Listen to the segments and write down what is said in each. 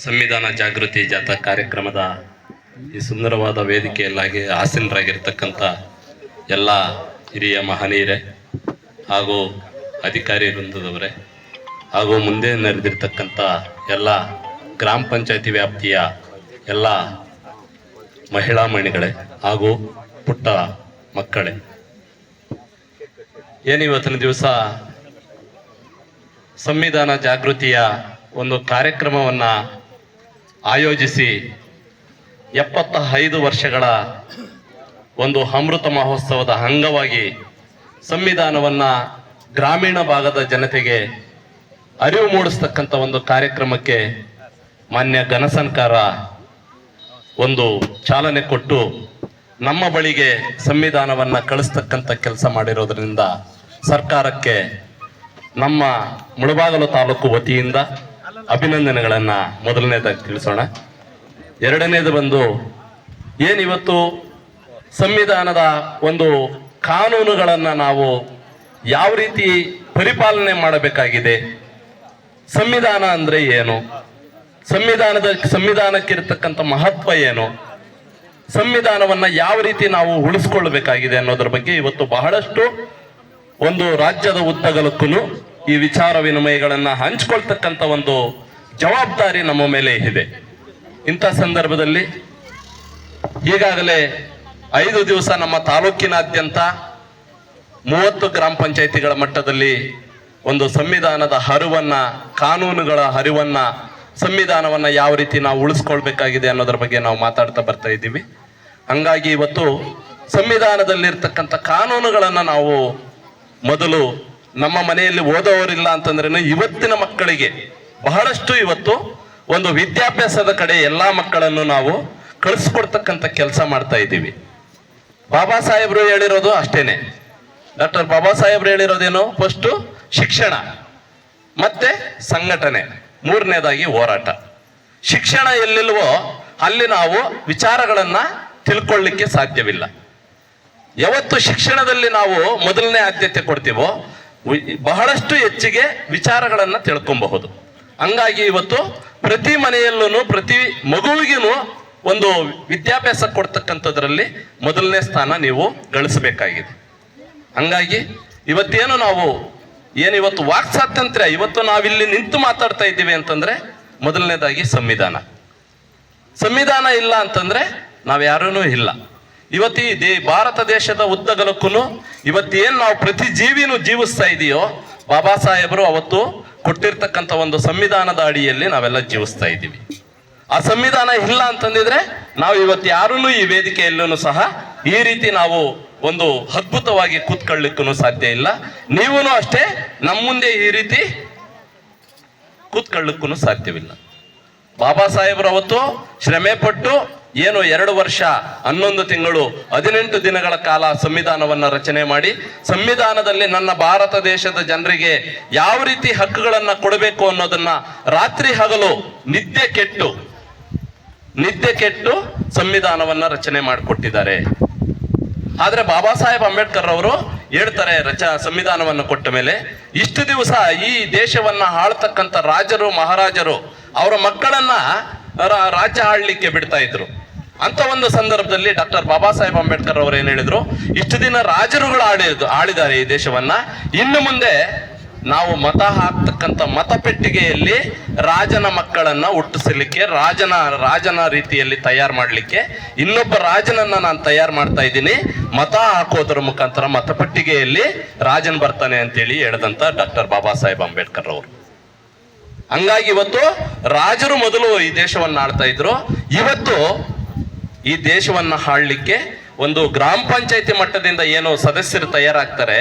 ಸಂವಿಧಾನ ಜಾಗೃತಿ ಜಾಥಾ ಕಾರ್ಯಕ್ರಮದ ಈ ಸುಂದರವಾದ ವೇದಿಕೆಯಲ್ಲಾಗಿ ಆಸೀನರಾಗಿರ್ತಕ್ಕಂಥ ಎಲ್ಲ ಹಿರಿಯ ಮಹನೀಯರೇ ಹಾಗೂ ಅಧಿಕಾರಿ ವೃಂದದವರೇ ಹಾಗೂ ಮುಂದೆ ನಡೆದಿರ್ತಕ್ಕಂಥ ಎಲ್ಲ ಗ್ರಾಮ ಪಂಚಾಯತಿ ವ್ಯಾಪ್ತಿಯ ಎಲ್ಲ ಮಹಿಳಾ ಮಣಿಗಳೇ ಹಾಗೂ ಪುಟ್ಟ ಮಕ್ಕಳೇ. ಏನು ಇವತ್ತಿನ ದಿವಸ ಸಂವಿಧಾನ ಜಾಗೃತಿಯ ಒಂದು ಕಾರ್ಯಕ್ರಮವನ್ನು ಆಯೋಜಿಸಿ ಎಪ್ಪತ್ತ ಐದು ವರ್ಷಗಳ ಒಂದು ಅಮೃತ ಮಹೋತ್ಸವದ ಅಂಗವಾಗಿ ಸಂವಿಧಾನವನ್ನು ಗ್ರಾಮೀಣ ಭಾಗದ ಜನತೆಗೆ ಅರಿವು ಮೂಡಿಸ್ತಕ್ಕಂಥ ಒಂದು ಕಾರ್ಯಕ್ರಮಕ್ಕೆ ಮಾನ್ಯ ಘನಸಂಕಾರ ಒಂದು ಚಾಲನೆ ಕೊಟ್ಟು ನಮ್ಮ ಬಳಿಗೆ ಸಂವಿಧಾನವನ್ನು ಕಳಿಸ್ತಕ್ಕಂಥ ಕೆಲಸ ಮಾಡಿರೋದರಿಂದ ಸರ್ಕಾರಕ್ಕೆ ನಮ್ಮ ಮುಳಬಾಗಲು ತಾಲೂಕು ವತಿಯಿಂದ ಅಭಿನಂದನೆಗಳನ್ನು ಮೊದಲನೇದಾಗಿ ತಿಳಿಸೋಣ. ಎರಡನೇದು ಬಂದು, ಏನಿವತ್ತು ಸಂವಿಧಾನದ ಒಂದು ಕಾನೂನುಗಳನ್ನು ನಾವು ಯಾವ ರೀತಿ ಪರಿಪಾಲನೆ ಮಾಡಬೇಕಾಗಿದೆ? ಸಂವಿಧಾನ ಅಂದರೆ ಏನು? ಸಂವಿಧಾನದ, ಸಂವಿಧಾನಕ್ಕಿರತಕ್ಕಂಥ ಮಹತ್ವ ಏನು? ಸಂವಿಧಾನವನ್ನ ಯಾವ ರೀತಿ ನಾವು ಉಳಿಸ್ಕೊಳ್ಬೇಕಾಗಿದೆ ಅನ್ನೋದ್ರ ಬಗ್ಗೆ ಇವತ್ತು ಬಹಳಷ್ಟು ಒಂದು ರಾಜ್ಯದ ಉದ್ದಗಲಕ್ಕೂ ಈ ವಿಚಾರ ವಿನಿಮಯಗಳನ್ನು ಹಂಚ್ಕೊಳ್ತಕ್ಕಂಥ ಒಂದು ಜವಾಬ್ದಾರಿ ನಮ್ಮ ಮೇಲೆ ಇದೆ. ಇಂಥ ಸಂದರ್ಭದಲ್ಲಿ ಈಗಾಗಲೇ ಐದು ದಿವಸ ನಮ್ಮ ತಾಲೂಕಿನಾದ್ಯಂತ ಮೂವತ್ತು ಗ್ರಾಮ ಪಂಚಾಯಿತಿಗಳ ಮಟ್ಟದಲ್ಲಿ ಒಂದು ಸಂವಿಧಾನದ ಹರಿವನ್ನ, ಕಾನೂನುಗಳ ಹರಿವನ್ನ, ಸಂವಿಧಾನವನ್ನ ಯಾವ ರೀತಿ ನಾವು ಉಳಿಸ್ಕೊಳ್ಬೇಕಾಗಿದೆ ಅನ್ನೋದ್ರ ಬಗ್ಗೆ ನಾವು ಮಾತಾಡ್ತಾ ಬರ್ತಾ ಇದ್ದೀವಿ. ಹಂಗಾಗಿ ಇವತ್ತು ಸಂವಿಧಾನದಲ್ಲಿರ್ತಕ್ಕಂಥ ಕಾನೂನುಗಳನ್ನು ನಾವು ಮೊದಲು ನಮ್ಮ ಮನೆಯಲ್ಲಿ ಓದೋರಿಲ್ಲ ಅಂತಂದ್ರೇನು ಇವತ್ತಿನ ಮಕ್ಕಳಿಗೆ ಬಹಳಷ್ಟು ಇವತ್ತು ಒಂದು ವಿದ್ಯಾಭ್ಯಾಸದ ಕಡೆ ಎಲ್ಲಾ ಮಕ್ಕಳನ್ನು ನಾವು ಕಳಿಸ್ಕೊಡ್ತಕ್ಕಂಥ ಕೆಲಸ ಮಾಡ್ತಾ ಇದ್ದೀವಿ. ಬಾಬಾ ಸಾಹೇಬ್ರು ಹೇಳಿರೋದು ಅಷ್ಟೇನೆ. ಡಾಕ್ಟರ್ ಬಾಬಾ ಸಾಹೇಬ್ರು ಹೇಳಿರೋದೇನು? ಫಸ್ಟು ಶಿಕ್ಷಣ, ಮತ್ತೆ ಸಂಘಟನೆ, ಮೂರನೇದಾಗಿ ಹೋರಾಟ. ಶಿಕ್ಷಣ ಎಲ್ಲಿಲ್ವೋ ಅಲ್ಲಿ ನಾವು ವಿಚಾರಗಳನ್ನ ತಿಳ್ಕೊಳ್ಳಿಕ್ಕೆ ಸಾಧ್ಯವಿಲ್ಲ. ಯಾವತ್ತು ಶಿಕ್ಷಣದಲ್ಲಿ ನಾವು ಮೊದಲನೇ ಆದ್ಯತೆ ಕೊಡ್ತೀವೋ ಬಹಳಷ್ಟು ಹೆಚ್ಚಿಗೆ ವಿಚಾರಗಳನ್ನು ತಿಳ್ಕೊಬಹುದು. ಹಂಗಾಗಿ ಇವತ್ತು ಪ್ರತಿ ಮನೆಯಲ್ಲೂ ಪ್ರತಿ ಮಗುವಿಗೂ ಒಂದು ವಿದ್ಯಾಭ್ಯಾಸ ಕೊಡ್ತಕ್ಕಂಥದ್ರಲ್ಲಿ ಮೊದಲನೇ ಸ್ಥಾನ ನೀವು ಗಳಿಸಬೇಕಾಗಿದೆ. ಹಂಗಾಗಿ ಇವತ್ತೇನು ನಾವು ಏನಿವತ್ತು ವಾಕ್ ಸ್ವಾತಂತ್ರ್ಯ, ಇವತ್ತು ನಾವಿಲ್ಲಿ ನಿಂತು ಮಾತಾಡ್ತಾ ಇದ್ದೀವಿ ಅಂತಂದ್ರೆ ಮೊದಲನೇದಾಗಿ ಸಂವಿಧಾನ. ಸಂವಿಧಾನ ಇಲ್ಲ ಅಂತಂದ್ರೆ ನಾವ್ಯಾರೂ ಇಲ್ಲ. ಇವತ್ತು ದೇ ಭಾರತ ದೇಶದ ಉದ್ದಗಲಕ್ಕೂ ಇವತ್ತೇನು ನಾವು ಪ್ರತಿ ಜೀವಿನೂ ಜೀವಿಸ್ತಾ ಇದೆಯೋ, ಬಾಬಾ ಸಾಹೇಬರು ಅವತ್ತು ಕೊಟ್ಟಿರ್ತಕ್ಕಂಥ ಒಂದು ಸಂವಿಧಾನದ ಅಡಿಯಲ್ಲಿ ನಾವೆಲ್ಲ ಜೀವಿಸ್ತಾ ಇದ್ದೀವಿ. ಆ ಸಂವಿಧಾನ ಇಲ್ಲ ಅಂತಂದಿದ್ರೆ ನಾವು ಇವತ್ತು ಯಾರೂ ಈ ವೇದಿಕೆಯಲ್ಲೂ ಸಹ ಈ ರೀತಿ ನಾವು ಒಂದು ಅದ್ಭುತವಾಗಿ ಕೂತ್ಕೊಳ್ಳಿಕ್ಕೂ ಸಾಧ್ಯ ಇಲ್ಲ. ನೀವೂ ಅಷ್ಟೇ ನಮ್ಮ ಮುಂದೆ ಈ ರೀತಿ ಕೂತ್ಕೊಳ್ಳಿಕ್ಕೂ ಸಾಧ್ಯವಿಲ್ಲ. ಬಾಬಾ ಸಾಹೇಬರು ಅವತ್ತು ಶ್ರಮೆ ಪಟ್ಟು ಏನು ಎರಡು ವರ್ಷ, ಹನ್ನೊಂದು ತಿಂಗಳು, ಹದಿನೆಂಟು ದಿನಗಳ ಕಾಲ ಸಂವಿಧಾನವನ್ನು ರಚನೆ ಮಾಡಿ, ಸಂವಿಧಾನದಲ್ಲಿ ನನ್ನ ಭಾರತ ದೇಶದ ಜನರಿಗೆ ಯಾವ ರೀತಿ ಹಕ್ಕುಗಳನ್ನು ಕೊಡಬೇಕು ಅನ್ನೋದನ್ನ ರಾತ್ರಿ ಹಗಲು ನಿದ್ದೆ ಕೆಟ್ಟು ನಿದ್ದೆ ಕೆಟ್ಟು ಸಂವಿಧಾನವನ್ನ ರಚನೆ ಮಾಡಿಕೊಟ್ಟಿದ್ದಾರೆ. ಆದರೆ ಬಾಬಾ ಸಾಹೇಬ್ ಅಂಬೇಡ್ಕರ್ ಅವರು ಹೇಳ್ತಾರೆ, ರಚ, ಸಂವಿಧಾನವನ್ನು ಕೊಟ್ಟ ಮೇಲೆ, ಇಷ್ಟು ದಿವಸ ಈ ದೇಶವನ್ನ ಆಳ್ತಕ್ಕಂಥ ರಾಜರು, ಮಹಾರಾಜರು, ಅವರ ಮಕ್ಕಳನ್ನ ರಾಜ್ಯ ಆಳ್ಲಿಕ್ಕೆ ಬಿಡ್ತಾ ಇದ್ರು. ಅಂತ ಒಂದು ಸಂದರ್ಭದಲ್ಲಿ ಡಾಕ್ಟರ್ ಬಾಬಾ ಸಾಹೇಬ್ ಅಂಬೇಡ್ಕರ್ ಅವರು ಏನ್ ಹೇಳಿದ್ರು? ಇಷ್ಟು ದಿನ ರಾಜರುಗಳು ಆಳಿದ್ರು ಆಳಿದ್ದಾರೆ ಈ ದೇಶವನ್ನ. ಇನ್ನು ಮುಂದೆ ನಾವು ಮತ ಹಾಕ್ತಕ್ಕಂಥ ಮತಪೆಟ್ಟಿಗೆಯಲ್ಲಿ ರಾಜನ ಮಕ್ಕಳನ್ನ ಹುಟ್ಟಿಸಲಿಕ್ಕೆ, ರಾಜನ ರಾಜನ ರೀತಿಯಲ್ಲಿ ತಯಾರು ಮಾಡಲಿಕ್ಕೆ, ಇನ್ನೊಬ್ಬ ರಾಜನನ್ನ ನಾನು ತಯಾರು ಮಾಡ್ತಾ ಇದ್ದೀನಿ. ಮತ ಹಾಕೋದ್ರ ಮುಖಾಂತರ ಮತಪೆಟ್ಟಿಗೆಯಲ್ಲಿ ರಾಜನ್ ಬರ್ತಾನೆ ಅಂತೇಳಿ ಹೇಳಿದಂತ ಡಾಕ್ಟರ್ ಬಾಬಾ ಸಾಹೇಬ್ ಅಂಬೇಡ್ಕರ್ ಅವರು. ಹಂಗಾಗಿ ಇವತ್ತು ರಾಜರು ಮೊದಲು ಈ ದೇಶವನ್ನ ಆಳ್ತಾ ಇದ್ರು. ಇವತ್ತು ಈ ದೇಶವನ್ನ ಆಳ್ಲಿಕ್ಕೆ ಒಂದು ಗ್ರಾಮ ಪಂಚಾಯತಿ ಮಟ್ಟದಿಂದ ಏನು ಸದಸ್ಯರು ತಯಾರಾಗ್ತಾರೆ,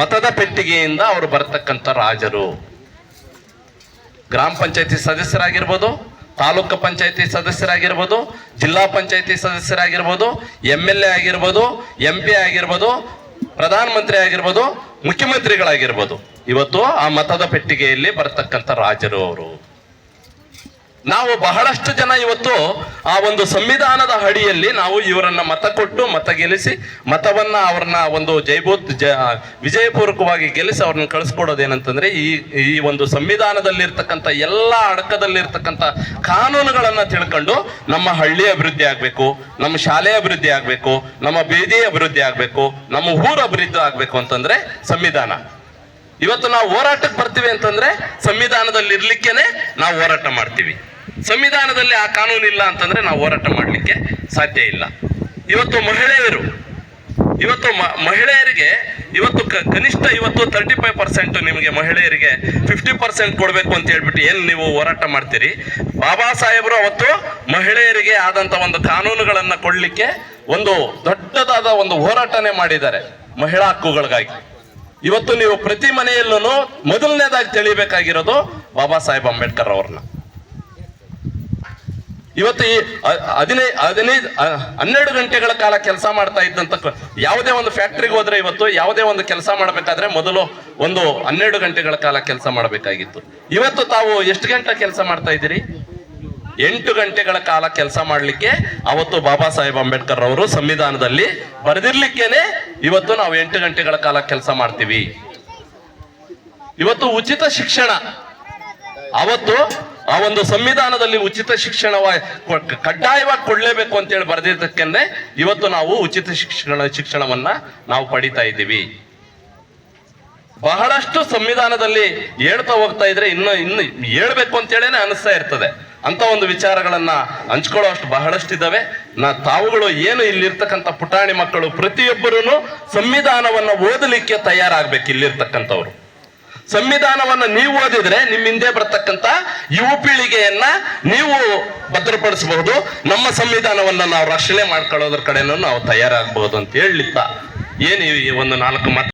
ಮತದ ಪೆಟ್ಟಿಗೆಯಿಂದ ಅವರು ಬರ್ತಕ್ಕಂಥ ರಾಜರು. ಗ್ರಾಮ ಪಂಚಾಯತಿ ಸದಸ್ಯರಾಗಿರ್ಬೋದು, ತಾಲೂಕು ಪಂಚಾಯತಿ ಸದಸ್ಯರಾಗಿರ್ಬೋದು, ಜಿಲ್ಲಾ ಪಂಚಾಯತಿ ಸದಸ್ಯರಾಗಿರ್ಬೋದು, ಎಂ ಎಲ್ ಎ ಆಗಿರ್ಬೋದು, ಎಂ ಪಿ ಆಗಿರ್ಬೋದು, ಪ್ರಧಾನಮಂತ್ರಿ ಆಗಿರ್ಬೋದು, ಮುಖ್ಯಮಂತ್ರಿಗಳಾಗಿರ್ಬೋದು. ಇವತ್ತು ಆ ಮತದ ಪೆಟ್ಟಿಗೆಯಲ್ಲಿ ಬರತಕ್ಕಂಥ ರಾಜರು ಅವರು. ನಾವು ಬಹಳಷ್ಟು ಜನ ಇವತ್ತು ಆ ಒಂದು ಸಂವಿಧಾನದ ಅಡಿಯಲ್ಲಿ ನಾವು ಇವರನ್ನ ಮತ ಕೊಟ್ಟು ಮತ ಗೆಲ್ಲಿಸಿ, ಮತವನ್ನ ಅವ್ರನ್ನ ಒಂದು ಜೈಭೂತ್ ಜ, ವಿಜಯಪೂರ್ವಕವಾಗಿ ಗೆಲ್ಲಿಸಿ ಅವ್ರನ್ನ ಕಳಿಸ್ಕೊಡೋದೇನಂತಂದ್ರೆ ಈ ಈ ಒಂದು ಸಂವಿಧಾನದಲ್ಲಿರ್ತಕ್ಕಂಥ ಎಲ್ಲ ಅಡಕದಲ್ಲಿರ್ತಕ್ಕಂಥ ಕಾನೂನುಗಳನ್ನ ತಿಳ್ಕೊಂಡು ನಮ್ಮ ಹಳ್ಳಿ ಅಭಿವೃದ್ಧಿ ಆಗ್ಬೇಕು, ನಮ್ಮ ಶಾಲೆ ಅಭಿವೃದ್ಧಿ ಆಗ್ಬೇಕು, ನಮ್ಮ ಬೀದಿ ಅಭಿವೃದ್ಧಿ ಆಗ್ಬೇಕು, ನಮ್ಮ ಊರ ಅಭಿವೃದ್ಧಿ ಆಗ್ಬೇಕು ಅಂತಂದ್ರೆ ಸಂವಿಧಾನ. ಇವತ್ತು ನಾವು ಹೋರಾಟಕ್ಕೆ ಬರ್ತೀವಿ ಅಂತಂದ್ರೆ ಸಂವಿಧಾನದಲ್ಲಿ ಇರ್ಲಿಕ್ಕೇನೆ ನಾವು ಹೋರಾಟ ಮಾಡ್ತೀವಿ. ಸಂವಿಧಾನದಲ್ಲಿ ಆ ಕಾನೂನು ಇಲ್ಲ ಅಂತಂದ್ರೆ ನಾವು ಹೋರಾಟ ಮಾಡಲಿಕ್ಕೆ ಸಾಧ್ಯ ಇಲ್ಲ. ಇವತ್ತು ಮಹಿಳೆಯರು, ಇವತ್ತು ಮಹಿಳೆಯರಿಗೆ, ಇವತ್ತು ಕನಿಷ್ಠ ಇವತ್ತು ತರ್ಟಿ ಫೈವ್ ಪರ್ಸೆಂಟ್ ನಿಮಗೆ ಮಹಿಳೆಯರಿಗೆ ಫಿಫ್ಟಿ ಪರ್ಸೆಂಟ್ ಕೊಡಬೇಕು ಅಂತ ಹೇಳ್ಬಿಟ್ಟು ಏನು ನೀವು ಹೋರಾಟ ಮಾಡ್ತೀರಿ? ಬಾಬಾ ಸಾಹೇಬರು ಅವತ್ತು ಮಹಿಳೆಯರಿಗೆ ಆದಂತ ಒಂದು ಕಾನೂನುಗಳನ್ನು ಕೊಡಲಿಕ್ಕೆ ಒಂದು ದೊಡ್ಡದಾದ ಒಂದು ಹೋರಾಟನೇ ಮಾಡಿದ್ದಾರೆ ಮಹಿಳಾ ಹಕ್ಕುಗಳಿಗಾಗಿ. ಇವತ್ತು ನೀವು ಪ್ರತಿ ಮನೆಯಲ್ಲೂ ಮೊದಲನೇದಾಗಿ ತಿಳಿಬೇಕಾಗಿರೋದು ಬಾಬಾ ಸಾಹೇಬ್ ಅಂಬೇಡ್ಕರ್ ಅವ್ರನ್ನ. ಇವತ್ತು ಈ ಹದಿನೈದು ಹದಿನೈದು ಹನ್ನೆರಡು ಗಂಟೆಗಳ ಕಾಲ ಕೆಲಸ ಮಾಡ್ತಾ ಇದ್ದಂತ ಯಾವುದೇ ಒಂದು ಫ್ಯಾಕ್ಟ್ರಿಗೆ ಹೋದ್ರೆ ಇವತ್ತು ಯಾವುದೇ ಒಂದು ಕೆಲಸ ಮಾಡಬೇಕಾದ್ರೆ ಮೊದಲು ಒಂದು ಹನ್ನೆರಡು ಗಂಟೆಗಳ ಕಾಲ ಕೆಲಸ ಮಾಡಬೇಕಾಗಿತ್ತು. ಇವತ್ತು ತಾವು ಎಷ್ಟು ಗಂಟೆ ಕೆಲಸ ಮಾಡ್ತಾ ಇದ್ದೀರಿ? ಎಂಟು ಗಂಟೆಗಳ ಕಾಲ ಕೆಲಸ ಮಾಡಲಿಕ್ಕೆ ಅವತ್ತು ಬಾಬಾ ಸಾಹೇಬ್ ಅಂಬೇಡ್ಕರ್ ಅವರು ಸಂವಿಧಾನದಲ್ಲಿ ಬರೆದಿರ್ಲಿಕ್ಕೇನೆ ಇವತ್ತು ನಾವು ಎಂಟು ಗಂಟೆಗಳ ಕಾಲ ಕೆಲಸ ಮಾಡ್ತೀವಿ. ಇವತ್ತು ಉಚಿತ ಶಿಕ್ಷಣ. ಅವತ್ತು ಆ ಒಂದು ಸಂವಿಧಾನದಲ್ಲಿ ಉಚಿತ ಶಿಕ್ಷಣವ ಕಡ್ಡಾಯವಾಗಿ ಕೊಡ್ಲೇಬೇಕು ಅಂತೇಳಿ ಬರೆದಿದ್ದಕ್ಕೇನೆ ಇವತ್ತು ನಾವು ಉಚಿತ ಶಿಕ್ಷಣ, ಶಿಕ್ಷಣವನ್ನ ನಾವು ಪಡಿತಾ ಇದ್ದೀವಿ. ಬಹಳಷ್ಟು ಸಂವಿಧಾನದಲ್ಲಿ ಹೇಳ್ತಾ ಹೋಗ್ತಾ ಇದ್ರೆ ಇನ್ನು ಇನ್ನು ಹೇಳ್ಬೇಕು ಅಂತೇಳೇನೆ ಅನಿಸ್ತಾ ಇರ್ತದೆ. ಅಂತ ಒಂದು ವಿಚಾರಗಳನ್ನ ಹಂಚ್ಕೊಳ್ಳೋ ಅಷ್ಟು ಬಹಳಷ್ಟು ಇದ್ದಾವೆ ನಾ ತಾವುಗಳು ಏನು ಇಲ್ಲಿರ್ತಕ್ಕಂಥ ಪುಟಾಣಿ ಮಕ್ಕಳು ಪ್ರತಿಯೊಬ್ಬರೂ ಸಂವಿಧಾನವನ್ನ ಓದಲಿಕ್ಕೆ ತಯಾರಾಗ್ಬೇಕು ಇಲ್ಲಿರ್ತಕ್ಕಂಥವ್ರು. ಸಂವಿಧಾನವನ್ನ ನೀವು ಓದಿದ್ರೆ ನಿಮ್ಮ ಹಿಂದೆ ಬರತಕ್ಕಂತ ಯುವ ಪೀಳಿಗೆಯನ್ನ ನೀವು ಭದ್ರಪಡಿಸಬಹುದು. ನಮ್ಮ ಸಂವಿಧಾನವನ್ನ ನಾವು ರಕ್ಷಣೆ ಮಾಡ್ಕೊಳ್ಳೋದ್ರ ಕಡೆನೂ ನಾವು ತಯಾರಾಗಬಹುದು ಅಂತ ಹೇಳಿತ್ತ ಏನು ಈ ಒಂದು ನಾಲ್ಕು ಮಾತು?